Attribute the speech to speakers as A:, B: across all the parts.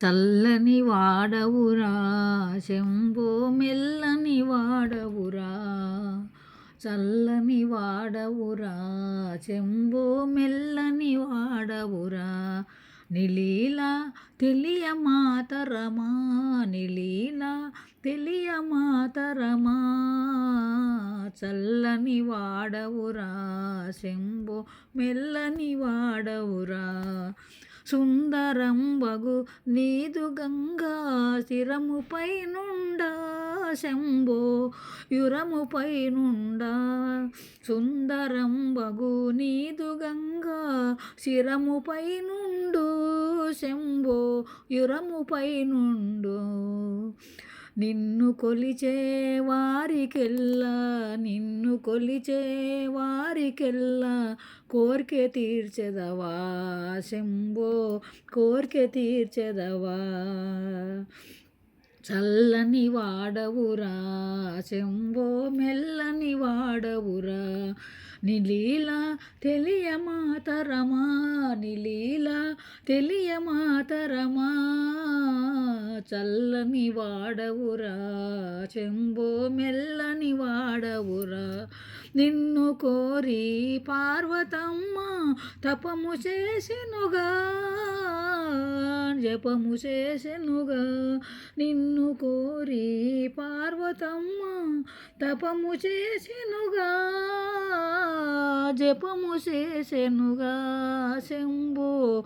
A: చల్లని వాడవురా శంభో మెల్లని వాడవురా చల్లని వాడవురా శంభో మెల్లని వాడవురా నిలీలా తెలియ మాతరమా నిలీలా తెలియ మాతరమా చల్లని వాడవురా శంభో మెల్లని వాడవురా. సుందరం బగు నీదు గంగా శిరముపై నుండా శంభో యురముపై నుండా సుందరం బగు నీదు గంగా శిరముపై నుండు శంభో యురముపై నుండు నిన్ను కొలిచే వారికెల్లా నిన్ను కొలిచే వారికెల్లా కోరిక తీర్చెదవా శంభో కోరిక తీర్చెదవా? చల్లని వాడవురా శంభో మెల్లని వాడవురా? నిలీలా తెలియమాతరమా నిలీలా తెలియమాతరమా చల్లని వాడవురా చెంబో మెల్లని వాడవురా. నిన్ను కోరి పార్వతమ్మ తపము చేసెనుగా జపము చేసెనుగా. నిన్ను కోరి పార్వతమ్మ తపము చేసెనుగా జపము చేసెనుగా శంభో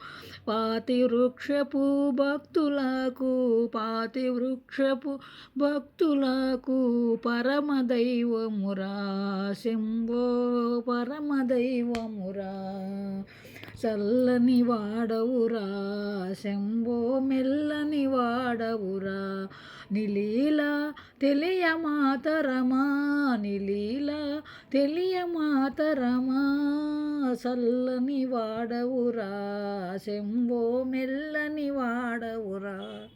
A: పాతివృక్షపు భక్తులకు పాతి వృక్షపు భక్తులకు పరమదైవమురా శంభో పరమదైవమురా. చల్లని వాడవురా శంభో మెల్లని వాడవురా నిలీలా తెలియమాతరమా నిలీలా తెలియమాతరమా. చల్లని వాడవురా శంభో మెల్లని వాడవురా.